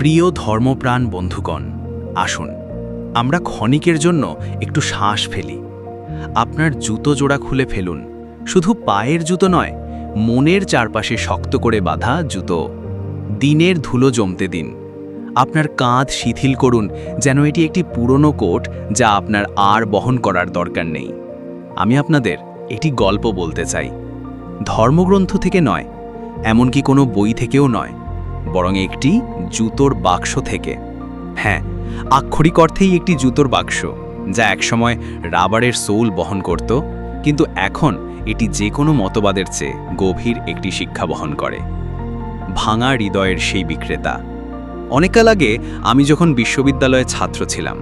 প্রিয় ধর্মপ্রাণ বন্ধুগণ, আসুন, আমরা ক্ষণিকের জন্য একটু শ্বাস ফেলি। আপনার জুতো জোড়া খুলে ফেলুন, শুধু পায়ের জুতো নয়, মনের চারপাশে শক্ত করে বাঁধা জুতো। দিনের ধুলো জমতে দিন। আপনার কাঁধ শিথিল করুন, যেন এটি একটি পুরনো কোট যা আপনার আর বহন করার দরকার নেই। আমি আপনাদের এটি গল্প বলতে চাই। ধর্মগ্রন্থ থেকে নয়, এমনকি কোনো বই থেকেও নয়। বরং একটি জুতোর বাক্স থেকে। হ্যাঁ আক্ষরিক অর্থেই একটি জুতোর বাক্স, যা একসময় রাবারের সোল বহন করত, কিন্তু এখন এটি যে কোনো মতবাদের চেয়ে গভীর একটি শিক্ষা বহন করে। ভাঙা হৃদয়ের সেই বিক্রেতা। অনেককাল আগে আমি যখন বিশ্ববিদ্যালয়ে ছাত্র ছিলাম,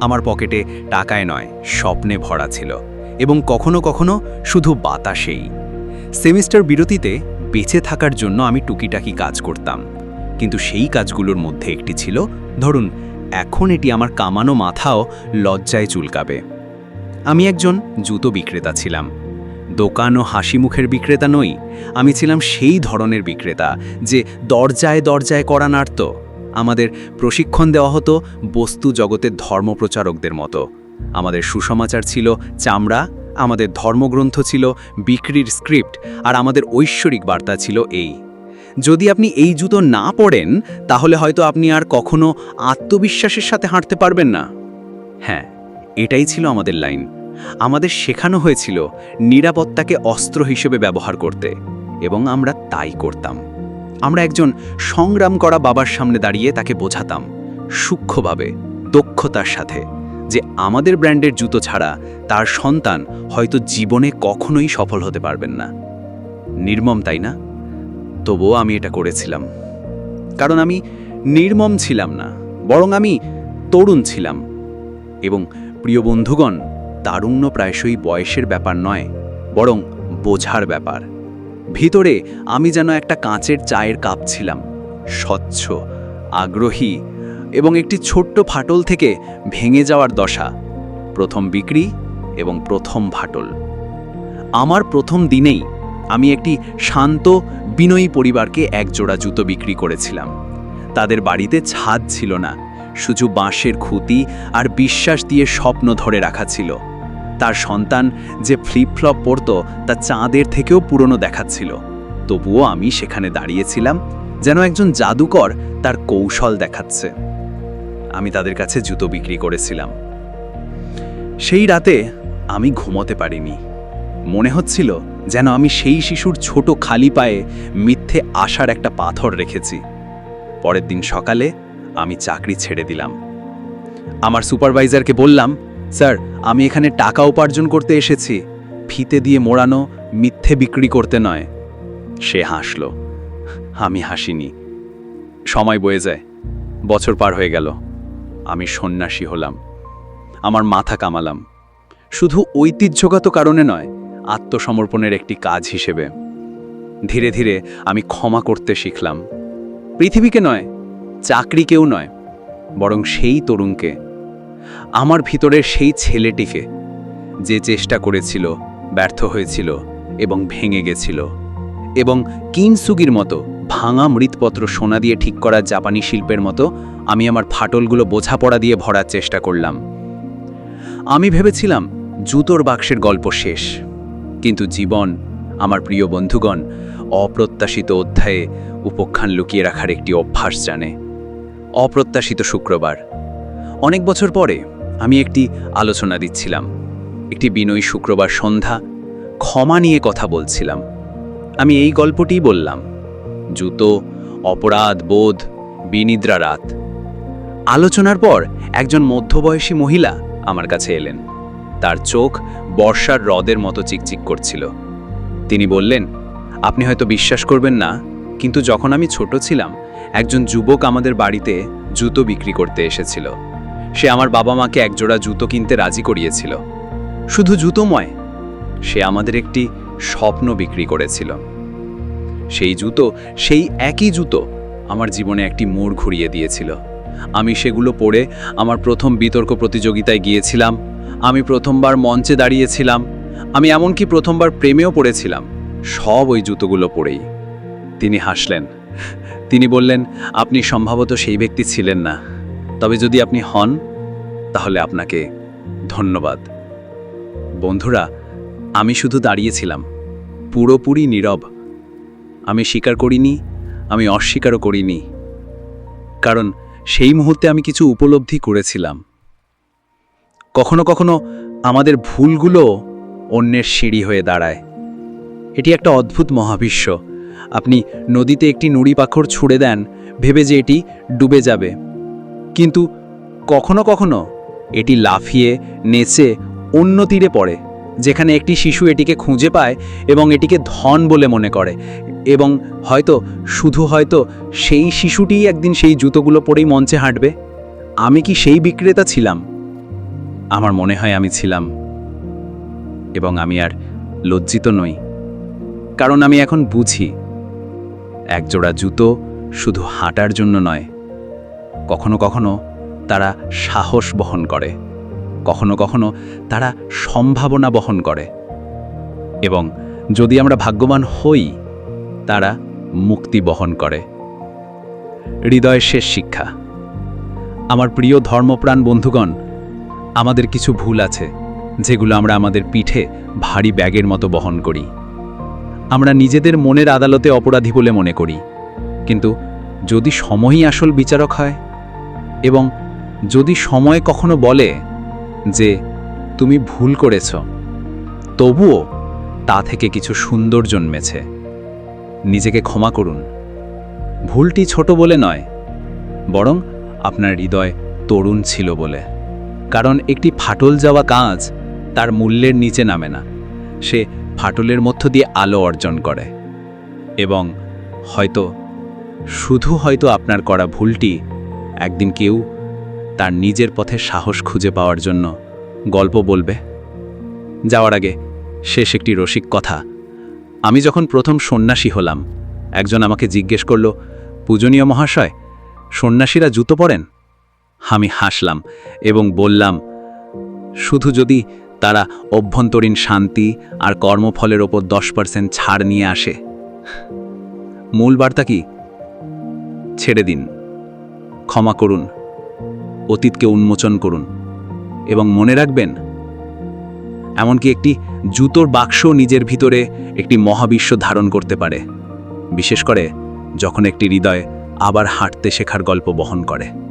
আমার পকেটে টাকায় নয়, স্বপ্নে ভরা ছিল এবং কখনো কখনো শুধু বাতাসেই। সেমিস্টার বিরতিতে বেঁচে থাকার জন্য আমি টুকিটাকি কাজ করতাম। কিন্তু সেই কাজগুলোর মধ্যে একটি ছিল, ধরুন, এখন এটি আমার কামানো মাথাও লজ্জায় চুলকাবে। আমি একজন জুতো বিক্রেতা ছিলাম। দোকান ও হাসি মুখের বিক্রেতা নই, আমি ছিলাম সেই ধরনের বিক্রেতা যে দরজায় দরজায় করা নাড়ত। আমাদের প্রশিক্ষণ দেওয়া হতো বস্তু জগতের ধর্মপ্রচারকদের মতো। আমাদের সুসমাচার ছিল চামড়া আমাদের ধর্মগ্রন্থ ছিল বিক্রির স্ক্রিপ্ট আর আমাদের ঐশ্বরিক বার্তা ছিল এই। যদি আপনি এই জুতো না পড়েন, তাহলে হয়তো আপনি আর কখনো আত্মবিশ্বাসের সাথে হাঁটতে পারবেন না। হ্যাঁ এটাই ছিল আমাদের লাইন। আমাদের শেখানো হয়েছিল নিরাপত্তাকে অস্ত্র হিসেবে ব্যবহার করতে, এবং আমরা তাই করতাম। আমরা একজন সংগ্রাম করা বাবার সামনে দাঁড়িয়ে তাকে বোঝাতাম, সূক্ষ্মভাবে, দক্ষতার সাথে। যে আমাদের ব্র্যান্ডের জুতো ছাড়া তার সন্তান হয়তো জীবনে কখনোই সফল হতে পারবেন না। নির্মম, তাই না? তবুও আমি এটা করেছিলাম। কারণ আমি নির্মম ছিলাম না, বরং আমি তরুণ ছিলাম। এবং প্রিয় বন্ধুগণ, তারুণ্য প্রায়শই বয়সের ব্যাপার নয়, বরং বোঝার ব্যাপার। ভিতরে আমি যেন একটা কাঁচের চায়ের কাপ ছিলাম, স্বচ্ছ, আগ্রহী এবং একটি ছোট্ট ফাটল থেকে ভেঙে যাওয়ার দশা, প্রথম বিক্রি এবং প্রথম ফাটল। আমার প্রথম দিনেই আমি একটি শান্ত, বিনয়ী পরিবারকে এক জোড়া জুতো বিক্রি করেছিলাম। তাদের বাড়িতে ছাদ ছিল না, শুধু বাঁশের খুঁতি আর বিশ্বাস দিয়ে স্বপ্ন ধরে রাখা ছিল। তার সন্তান যে ফ্লিপফ্লপ পরত, তা চাঁদের থেকেও পুরনো দেখাচ্ছিল। তবুও আমি সেখানে দাঁড়িয়েছিলাম, যেন একজন জাদুকর তার কৌশল দেখাচ্ছে। আমি তাদের কাছে জুতো বিক্রি করেছিলাম। সেই রাতে আমি ঘুমোতে পারিনি। মনে হচ্ছিল যেন আমি সেই শিশুর ছোট খালি পায়ে মিথ্যে আসার একটা পাথর রেখেছি। পরের দিন সকালে আমি চাকরি ছেড়ে দিলাম। আমার সুপারভাইজারকে বললাম, স্যার, আমি এখানে টাকা উপার্জন করতে এসেছি। ফিতে দিয়ে মোড়ানো মিথ্যে বিক্রি করতে নয়। সে হাসল। আমি হাসিনি। সময় বয়ে যায়। বছর পার হয়ে গেল। আমি সন্ন্যাসী হলাম। আমার মাথা কামালাম। শুধু ঐতিহ্যগত কারণে নয়, আত্মসমর্পণের একটি কাজ হিসেবে। ধীরে ধীরে আমি ক্ষমা করতে শিখলাম। পৃথিবীকে নয়, চাকরিকেও নয়, বরং সেই তরুণকে। আমার ভিতরের সেই ছেলেটিকে যে চেষ্টা করেছিল, ব্যর্থ হয়েছিল এবং ভেঙে গেছিল এবং কিনসুগির মতো ভাঙা মৃৎপত্র সোনা দিয়ে ঠিক করা জাপানি শিল্পের মতো আমি আমার ফাটলগুলো বোঝাপড়া দিয়ে ভরার চেষ্টা করলাম। আমি ভেবেছিলাম জুতোর বাক্সের গল্প শেষ। কিন্তু জীবন, আমার প্রিয় বন্ধুগণ, অপ্রত্যাশিত অধ্যায়ে উপখ্যান লুকিয়ে রাখার একটি অভ্যাস জানে। অপ্রত্যাশিত শুক্রবার। অনেক বছর পরে আমি একটি আলোচনা দিচ্ছিলাম। একটি বিনয়ী শুক্রবার সন্ধ্যা ক্ষমা নিয়ে কথা বলছিলাম। আমি এই গল্পটিই বললাম। জুতো, অপরাধ, বোধ, বিনিদ্রা রাত। আলোচনার পর একজন মধ্যবয়সী মহিলা আমার কাছে এলেন। তার চোখ বর্ষার হ্রদের মতো চিকচিক করছিল। তিনি বললেন, আপনি হয়তো বিশ্বাস করবেন না, কিন্তু যখন আমি ছোট ছিলাম, একজন যুবক আমাদের বাড়িতে জুতো বিক্রি করতে এসেছিল। সে আমার বাবা মাকে একজোড়া জুতো কিনতে রাজি করিয়েছিল। শুধু জুতোময়, সে আমাদের একটি স্বপ্ন বিক্রি করেছিল। সেই জুতো, সেই একই জুতো আমার জীবনে একটি মোড় ঘুরিয়ে দিয়েছিল। আমি সেগুলো পরে আমার প্রথম বিতর্ক প্রতিযোগিতায় গিয়েছিলাম। আমি প্রথমবার মঞ্চে দাঁড়িয়েছিলাম। আমি এমনকি প্রথমবার প্রেমেও পড়েছিলাম, সব ওই জুতোগুলো পরেই। তিনি হাসলেন। তিনি বললেন, আপনি সম্ভবত সেই ব্যক্তি ছিলেন না। তবে যদি আপনি হন, তাহলে আপনাকে ধন্যবাদ। বন্ধুরা, আমি শুধু দাঁড়িয়েছিলাম। পুরোপুরি নীরব আমি স্বীকার করিনি, আমি অস্বীকারও করিনি। কারণ সেই মুহূর্তে আমি কিছু উপলব্ধি করেছিলাম। কখনো কখনো আমাদের ভুলগুলো অন্যের সিঁড়ি হয়ে দাঁড়ায়। এটি একটা অদ্ভুত মহাবিশ্ব। আপনি নদীতে একটি নুড়ি পাখর ছুঁড়ে দেন, ভেবে যে এটি ডুবে যাবে। কিন্তু কখনো কখনো এটি লাফিয়ে, নেচে অন্য তীরে পড়ে, যেখানে একটি শিশু এটিকে খুঁজে পায় এবং এটিকে ধন বলে মনে করে। এবং হয়তো, শুধু হয়তো, সেই শিশুটিই একদিন সেই জুতোগুলো পরেই মঞ্চে হাঁটবে? আমি কি সেই বিক্রেতা ছিলাম? আমার মনে হয় আমি ছিলাম। এবং আমি আর লজ্জিত নই। কারণ আমি এখন বুঝি, একজোড়া জুতো শুধু হাঁটার জন্য নয়। কখনো কখনো তারা সাহস বহন করে। কখনো কখনো তারা সম্ভাবনা বহন করে। এবং যদি আমরা ভাগ্যবান হই তারা মুক্তি বহন করে। হৃদয়ের শেষ শিক্ষা। আমার প্রিয় ধর্মপ্রাণ বন্ধুগণ, আমাদের কিছু ভুল আছে, যেগুলো আমরা আমাদের পিঠে ভারী ব্যাগের মতো বহন করি। আমরা নিজেদের মনের আদালতে অপরাধী বলে মনে করি। কিন্তু যদি সময়ই আসল বিচারক হয়, এবং যদি সময় কখনো বলে যে, তুমি ভুল করেছ, তবুও তা থেকে কিছু সুন্দর জন্মেছে। নিজেকে ক্ষমা করুন। ভুলটি ছোট বলে নয়, বরং আপনার হৃদয় তরুণ ছিল বলে। কারণ একটি ফাটল যাওয়া কাঁচ তার মূল্যের নিচে নামে না, সে ফাটলের মধ্য দিয়ে আলো অর্জন করে। এবং হয়তো, শুধু হয়তো আপনার করা ভুলটি একদিন কেউ তার নিজের পথে সাহস খুঁজে পাওয়ার জন্য গল্প বলবে। যাওয়ার আগে শেষ একটি রসিক কথা আমি যখন প্রথম সন্ন্যাসী হলাম, একজন আমাকে জিজ্ঞেস করল, পূজনীয় মহাশয়, সন্ন্যাসীরা জুতো পরেন? আমি হাসলাম এবং বললাম, শুধু যদি তারা অভ্যন্তরীণ শান্তি আর কর্মফলের ওপর দশ পার্সেন্ট ছাড় নিয়ে আসে। মূল বার্তা কি? ছেড়ে দিন। ক্ষমা করুন। অতীতকে উন্মোচন করুন এবং মনে রাখবেন এমনকি একটি জুতোর বাক্স নিজের ভিতরে একটি মহাবিশ্ব ধারণ করতে পারে, বিশেষ করে যখন একটি হৃদয় আবার হাঁটতে শেখার গল্প বহন করে।